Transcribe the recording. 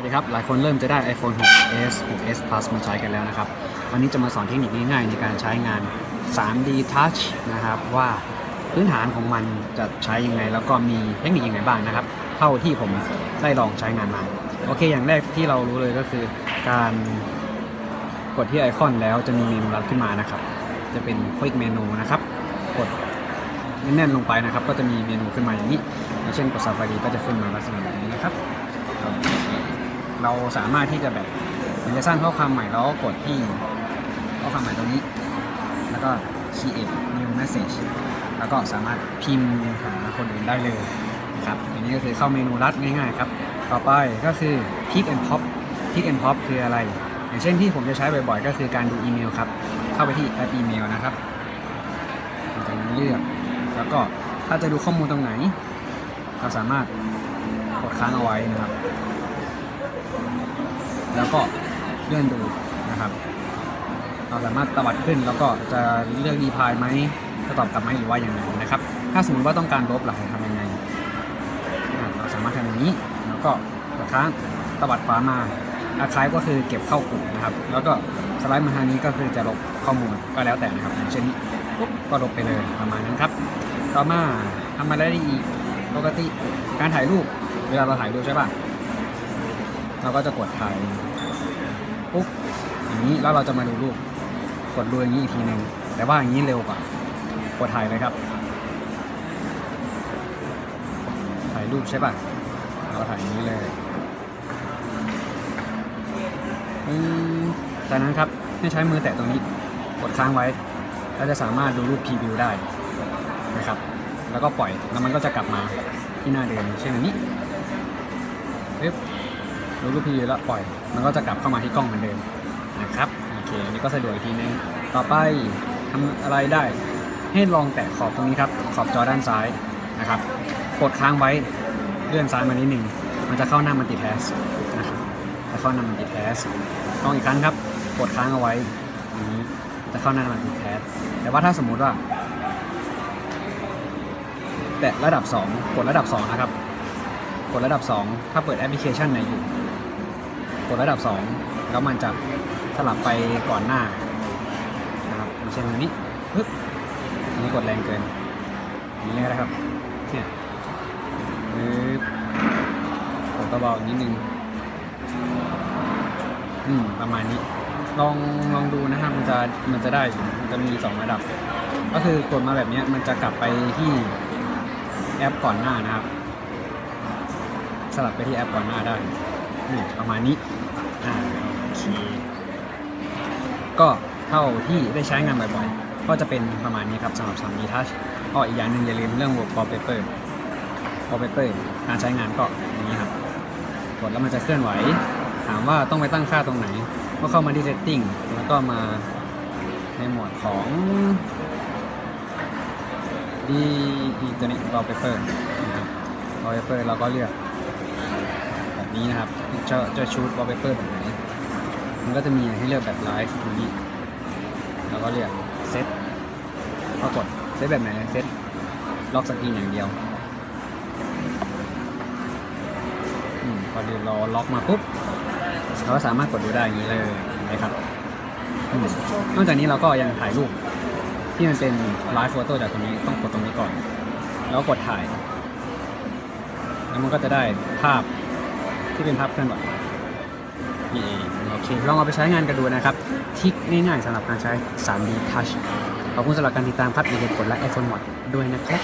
วัสดีครับ หลายคนเริ่มจะได้ iPhone 6s 6s Plus มาใช้กันแล้วนะครับ วันนี้จะมาสอนเทคนิคง่ายๆในการใช้งาน 3D Touch นะครับ ว่าพื้นฐานของมันจะใช้ยังไง แล้วก็มีเทคนิคยังไงบ้างนะครับ เท่าที่ผมได้ลองใช้งานมา โอเค อย่างแรกที่เรารู้เลยก็คือการกดที่ไอคอนแล้วจะมีเมนูลัดขึ้นมานะครับ จะเป็น Quick Menu นะครับ กดแน่นๆลงไปนะครับ ก็จะมีเมนูขึ้นมาอย่างนี้ เช่นกด Safari ก็จะขึ้นมาลักษณะแบบนี้นะครับ เราสามารถที่จะแบบมันจะสร้างข้อความใหม่แล้วก็กดที่ข้อความใหม่ตรงนี้ แล้วก็ create new message แล้วก็สามารถพิมพ์หาคนอื่นได้เลยนะครับอันนี้ก็คือเข้าเมนูลัดง่ายๆครับ ต่อไปก็คือ pick and pop pick and pop คืออะไร อย่างเช่นที่ผมจะใช้บ่อยๆ ก็คือการดูอีเมลครับ เข้าไปที่แอปอีเมลนะครับจากนั้นเลือกแล้วก็ถ้าจะดูข้อมูลตรงไหน เราสามารถกดค้างเอาไว้นะครับ แล้วก็เลื่อนดูนะครับเราสามารถตวัดขึ้นแล้วก็จะเลือกรีพายไหมจะตอบกลับไหมหรือว่าอย่างไรนะครับ ถ้าสมมติว่าต้องการลบหลักทำยังไงเราสามารถทำอย่างนี้แล้วก็กดค้างตวัดขวามาอาคายก็คือเก็บเข้ากลุ่มนะครับ แล้วก็สไลด์มาทางนี้ก็คือจะลบข้อมูลก็แล้วแต่นะครับอย่างเช่นนี้ปุ๊บก็ลบไปเลยประมาณนั้นครับต่อมาทำอะไรได้อีกปกติการถ่ายรูปเวลาเราถ่ายรูปใช่ป่ะ เราก็จะกดถ่ายปุ๊บอย่างนี้แล้วเราจะมาดูรูป กดดูอย่างนี้อีกทีหนึ่งแต่ว่าอย่างนี้เร็วกว่ากดถ่ายเลยครับ ถ่ายรูปใช่ป่ะเราถ่ายอย่างนี้เลยอืมจากนั้นครับให้ใช้มือแตะตรงนี้กดค้างไว้เราจะสามารถดูรูปพรีวิวได้นะครับ แล้วก็ปล่อยแล้วมันก็จะกลับมาที่หน้าเดิมเช่นนนี้ปึ๊บ ดูรูปพีแล้วปล่อย มันก็จะกลับเข้ามาที่กล้องเหมือนเดิมนะครับโอเคอันนี้ก็สะดวกอีกทีนึงต่อไปทำอะไรได้ให้ลองแตะขอบตรงนี้ครับขอบจอด้านซ้ายนะครับกดค้างไว้เลื่อนซ้ายมานิดหนึ่งมันจะเข้าหน้ามัลติแทสนะครับจะเข้าหน้ามัลติแทสลองอีกครั้งครับกดค้างเอาไว้อย่างนี้จะเข้าหน้ามัลติแทสแต่ว่าถ้าสมมุติว่าแตะระดับ 2 กดระดับ 2 นะครับ กดระดับ 2 ถ้าเปิดแอปพลิเคชันไหนอยู่ กดระดับ 2 แล้วมันจะสลับไปก่อนหน้านะครับอย่างเช่นนี้ปึ๊บอันนี้กดแรงเกินอันนี้ก็ได้ครับเนี่ยปึ๊บกดเบาๆนิดนึงอืมประมาณนี้ลองลองดูนะครับมันจะมันจะได้มันจะมี2ระดับ ก็คือกดมาแบบนี้มันจะกลับไปที่แอปก่อนหน้านะครับ สลับไปที่แอปก่อนหน้าได้ นี่ประมาณนี้อ่าโอเคก็เท่าที่ได้ใช้งานบ่อยๆ ก็จะเป็นประมาณนี้ครับสำหรับ 3D Touch ก็อีกอย่างหนึ่งอย่าลืมเรื่อง wallpaper wallpaper การใช้งานก็อย่างนี้ครับกดแล้วมันจะเคลื่อนไหว ถามว่าต้องไปตั้งค่าตรงไหน ก็เข้ามาที่ setting แล้วก็มาในหมวดของดีดีตัวนี้ wallpaper นะครับ wallpaper เราก็เลือกแบบนี้นะครับ จะจะชูด wallpaper แบบไหน มันก็จะมีให้เลือกแบบไลฟ์ตรงนี้แล้วก็เลือกเซตก็กดเซตแบบไหนเซตล็อกสกรีนอย่างเดียวอพอดีเราล็อกมาปุ๊บเราก็สามารถกดดูได้อย่างนี้เลยนะครับอืมนอกจากนี้เราก็ยังถ่ายรูปที่มันเป็นไลฟ์โฟโต้จากตรงนี้ต้องกดตรงนี้ก่อน แล้วกดถ่าย แล้วมันก็จะได้ภาพ ที่เป็นภาพเคลื่อนไหวนี่เองโอเคลองเอาไปใช้งานกันดูนะครับทิกง่ายๆสำหรับการใช้ 3D Touch ขอบคุณสำหรับการติดตามครับอย่าลืมกดไลค์ไอโฟนหมดด้วยนะครับ